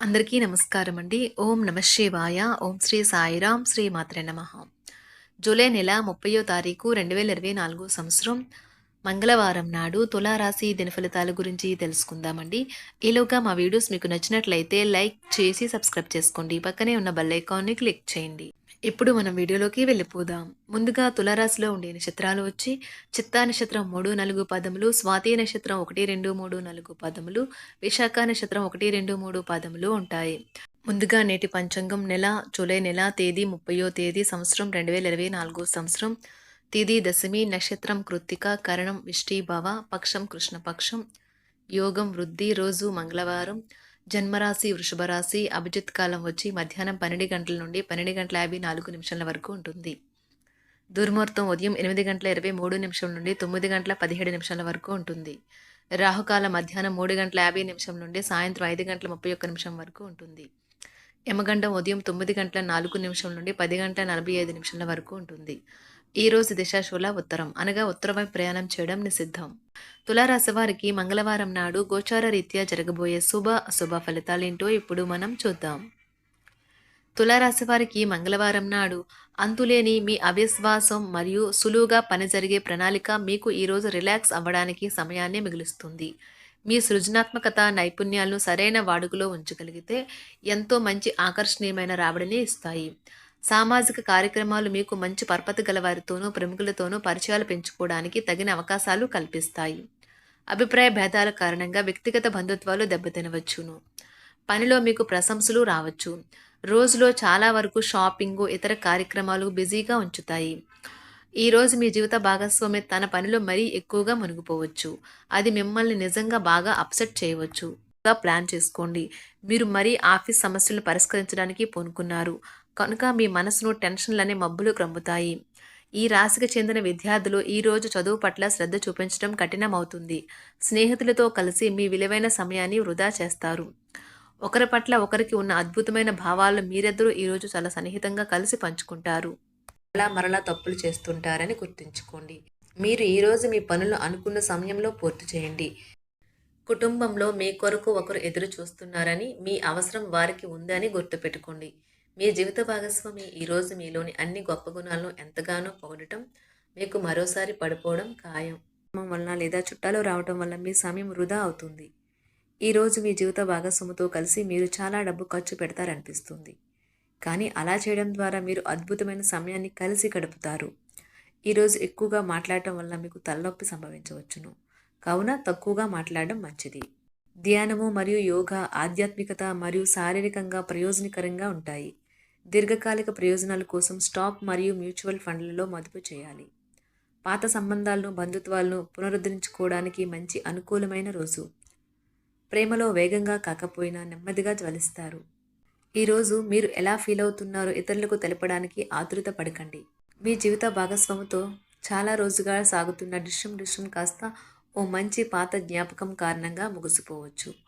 అందరికీ నమస్కారం అండి. ఓం నమ శివాయ. ఓం శ్రీ సాయిరాం. శ్రీ మాత్రే నమ. జూలై నెల ముప్పయో తారీఖు రెండు వేల ఇరవై నాలుగు సంవత్సరం మంగళవారం నాడు తులారాశి దినఫలితాల గురించి తెలుసుకుందామండి. ఈలోగా మా వీడియోస్ మీకు నచ్చినట్లయితే లైక్ చేసి సబ్స్క్రైబ్ చేసుకోండి. పక్కనే ఉన్న బెల్ ఐకాన్ని క్లిక్ చేయండి. ఇప్పుడు మనం వీడియోలోకి వెళ్ళిపోదాం. ముందుగా తులారాశిలో ఉండే నక్షత్రాలు వచ్చి చిత్తా నక్షత్రం మూడు నాలుగు పదములు స్వాతి నక్షత్రం ఒకటి రెండు మూడు నాలుగు పదములు విశాఖ నక్షత్రం ఒకటి రెండు మూడు పదములు ఉంటాయి. ముందుగా నేటి పంచాంగం నెల జూలై నెల తేదీ ముప్పయో తేదీ సంవత్సరం రెండు వేల ఇరవై నాలుగో సంవత్సరం. తేదీ దశమి నక్షత్రం కృత్తిక కరణం విష్టిభవ పక్షం కృష్ణపక్షం యోగం వృద్ధి రోజు మంగళవారం. జన్మరాశి వృషభరాశి అభిజిత్ కాలం వచ్చి మధ్యాహ్నం పన్నెండు గంటల నుండి పన్నెండు గంటల యాభై నాలుగు నిమిషాల వరకు ఉంటుంది. దుర్ముహూర్తం ఉదయం ఎనిమిది గంటల ఇరవై మూడు నిమిషం నుండి తొమ్మిది గంటల పదిహేడు నిమిషాల వరకు ఉంటుంది. రాహుకాలం మధ్యాహ్నం మూడు గంటల యాభై నిమిషం నుండి సాయంత్రం ఐదు గంటల ముప్పై ఒక్క నిమిషం వరకు ఉంటుంది. యమగండం ఉదయం తొమ్మిది గంటల నాలుగు నిమిషం నుండి పది గంటల నలభై ఐదు నిమిషాల వరకు ఉంటుంది. ఈ రోజు దిశాశూల ఉత్తరం. అనగా ఉత్తరమై ప్రయాణం చేయడం నిషిద్ధం. తులారాశి వారికి మంగళవారం నాడు గోచార రీత్యా జరగబోయే శుభ అశుభ ఫలితాలేంటో ఇప్పుడు మనం చూద్దాం. తులారాశి వారికి మంగళవారం నాడు అంతులేని మీ అవిశ్వాసం మరియు సులువుగా పని జరిగే ప్రణాళిక మీకు ఈరోజు రిలాక్స్ అవ్వడానికి సమయాన్ని మిగులుస్తుంది. మీ సృజనాత్మకత నైపుణ్యాలను సరైన వాడుకలో ఉంచగలిగితే ఎంతో మంచి ఆకర్షణీయమైన రాబడిని ఇస్తాయి. సామాజిక కార్యక్రమాలు మీకు మంచి పరపతి గలవారితోనూ ప్రముఖులతోనూ పరిచయాలు పెంచుకోవడానికి తగిన అవకాశాలు కల్పిస్తాయి. అభిప్రాయ భేదాల కారణంగా వ్యక్తిగత బంధుత్వాలు దెబ్బతినవచ్చును. పనిలో మీకు ప్రశంసలు రావచ్చు. రోజులో చాలా వరకు షాపింగ్ ఇతర కార్యక్రమాలు బిజీగా ఉంచుతాయి. ఈరోజు మీ జీవిత భాగస్వామి తన పనిలో మరీ ఎక్కువగా మునిగిపోవచ్చు. అది మిమ్మల్ని నిజంగా బాగా అప్సెట్ చేయవచ్చు. ప్లాన్ చేసుకోండి. మీరు మరీ ఆఫీస్ సమస్యలను పరిష్కరించడానికి పూనుకున్నారు. కనుక మీ మనసును టెన్షన్లనే మబ్బులు క్రమ్ముతాయి. ఈ రాశికి చెందిన విద్యార్థులు ఈరోజు చదువు పట్ల శ్రద్ధ చూపించడం కఠినమవుతుంది. స్నేహితులతో కలిసి మీ విలువైన సమయాన్ని వృధా చేస్తారు. ఒకరి పట్ల ఒకరికి ఉన్న అద్భుతమైన భావాలు మీరిద్దరూ ఈరోజు చాలా సన్నిహితంగా కలిసి పంచుకుంటారు. అలా మరలా తప్పులు చేస్తుంటారని గుర్తుంచుకోండి. మీరు ఈరోజు మీ పనులు అనుకున్న సమయంలో పూర్తి చేయండి. కుటుంబంలో మీ కొరకు ఒకరు ఎదురు చూస్తున్నారని మీ అవసరం వారికి ఉందని గుర్తుపెట్టుకోండి. మీ జీవిత భాగస్వామి ఈరోజు మీలోని అన్ని గొప్ప గుణాలను ఎంతగానో పొగడటం మీకు మరోసారి పడిపోవడం ఖాయం. వలన లేదా చుట్టాలు రావటం వల్ల మీ సమయం వృధా అవుతుంది. ఈరోజు మీ జీవిత భాగస్వామితో కలిసి మీరు చాలా డబ్బు ఖర్చు పెడతారనిపిస్తుంది. కానీ అలా చేయడం ద్వారా మీరు అద్భుతమైన సమయాన్ని కలిసి గడుపుతారు. ఈరోజు ఎక్కువగా మాట్లాడటం వల్ల మీకు తలనొప్పి సంభవించవచ్చును. కావున తక్కువగా మాట్లాడడం మంచిది. ధ్యానము మరియు యోగా ఆధ్యాత్మికత మరియు శారీరకంగా ప్రయోజనకరంగా ఉంటాయి. దీర్ఘకాలిక ప్రయోజనాల కోసం స్టాక్ మరియు మ్యూచువల్ ఫండ్లలో మదుపు చేయాలి. పాత సంబంధాలను బంధుత్వాలను పునరుద్ధరించుకోవడానికి మంచి అనుకూలమైన రోజు. ప్రేమలో వేగంగా కాకపోయినా నెమ్మదిగా జ్వలిస్తారు. ఈరోజు మీరు ఎలా ఫీల్ అవుతున్నారో ఇతరులకు తెలపడానికి ఆతృత పడకండి. మీ జీవిత భాగస్వామితో చాలా రోజుగా సాగుతున్న డిష్యం డిష్యం కాస్త ఓ మంచి పాత జ్ఞాపకం కారణంగా ముగిసిపోవచ్చు.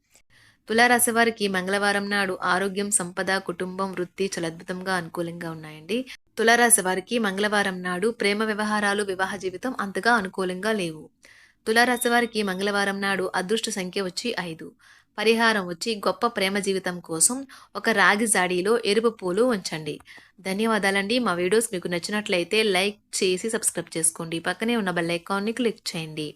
తులారాశి వారికి మంగళవారం నాడు ఆరోగ్యం సంపద కుటుంబం వృత్తి చాలా అద్భుతంగా అనుకూలంగా ఉన్నాయండి. తులారాశి వారికి మంగళవారం నాడు ప్రేమ వ్యవహారాలు వివాహ జీవితం అంతగా అనుకూలంగా లేవు. తులారాశి వారికి మంగళవారం నాడు అదృష్ట సంఖ్య వచ్చి ఐదు. పరిహారం వచ్చి గొప్ప ప్రేమ జీవితం కోసం ఒక రాగి జాడీలో ఎరుపు పూలు ఉంచండి. ధన్యవాదాలండి. మా వీడియోస్ మీకు నచ్చినట్లయితే లైక్ చేసి సబ్స్క్రైబ్ చేసుకోండి. పక్కనే ఉన్న బెల్ ఐకాన్ని క్లిక్ చేయండి.